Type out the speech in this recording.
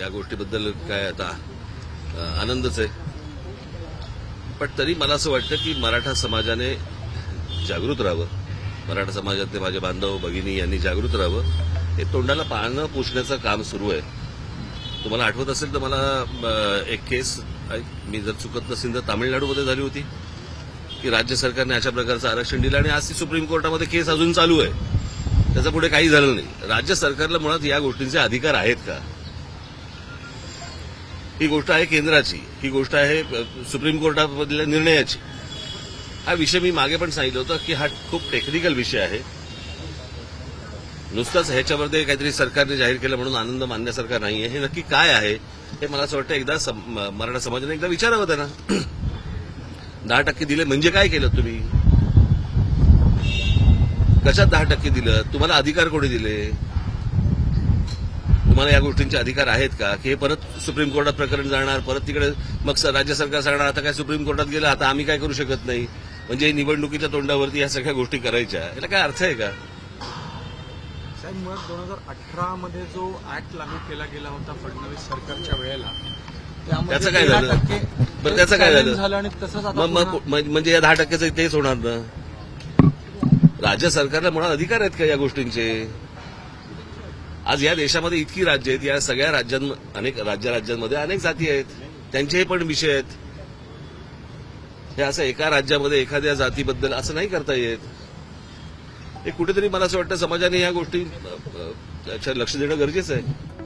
या गोष्टीबद्दल काय आता आनंदच आहे. पण तरी मला असं वाटतं की मराठा समाजाने जागृत राहावं. मराठा समाजातले माझे बांधव भगिनी यांनी जागृत राहावं. हे तोंडाला पानं पुसण्याचं काम सुरू आहे. तुम्हाला आठवत असेल तर मला एक केस मी जर चुकत नसेल तर तामिळनाडूमध्ये झाली होती की राज्य सरकारने अशा प्रकारचं आरक्षण दिलं आणि आज ती सुप्रीम कोर्टामध्ये केस अजून चालू आहे. त्याचं पुढे काही झालं नाही. राज्य सरकारला मुळात या गोष्टींचे अधिकार आहेत का? ही गोष्ट आहे केंद्राची. ही गोष्ट आहे सुप्रीम कोर्टामधल्या निर्णयाची. हा विषय मी मागे पण सांगितलं होतं की हा खूप टेक्निकल विषय आहे. नुसताच ह्याच्यामध्ये काहीतरी सरकारने जाहीर केलं म्हणून आनंद मानण्यासारखा नाहीये. हे नक्की काय आहे हे मला असं वाटतं एकदा सम- म- मराठा समाजाने एकदा विचारावं त्यांना. दहा टक्के दिले म्हणजे काय केलं तुम्ही? कशात दहा टक्के दिलं? तुम्हाला अधिकार कोणी दिले? तुम्हाला या गोष्टींचे अधिकार आहेत का? की हे परत सुप्रीम कोर्टात प्रकरण जाणार परत तिकडे मग राज्य सरकार सांगणार आता काय सुप्रीम कोर्टात गेलं आता आम्ही काय करू शकत नाही? म्हणजे निवडणुकीच्या तोंडावरती या सगळ्या गोष्टी करायच्या. याला काय अर्थ आहे का? साहेब मुळात दोन हजार अठरा मध्ये जो ऍक्ट लागू केला गेला होता फडणवीस सरकारच्या वेळेला त्याचं काय 13 झालं? बरं, त्याचं काय झालं? आणि तसंच म्हणजे या दहा टक्क्याचं तेच होणार ना? राज्य सरकारला मुळात अधिकार आहेत का या गोष्टींचे? आज या देशामध्ये इतकी राज्य आहेत या सगळ्या राज्यां अनेक राज्य राज्यांमध्ये अनेक जाती आहेत. त्यांचेही पण विषय आहेत. हे असं एका राज्यामध्ये एखाद्या जातीबद्दल असं नाही करता येत. हे कुठेतरी मला असं वाटतं समाजाने या गोष्टी लक्ष देणं गरजेचं आहे.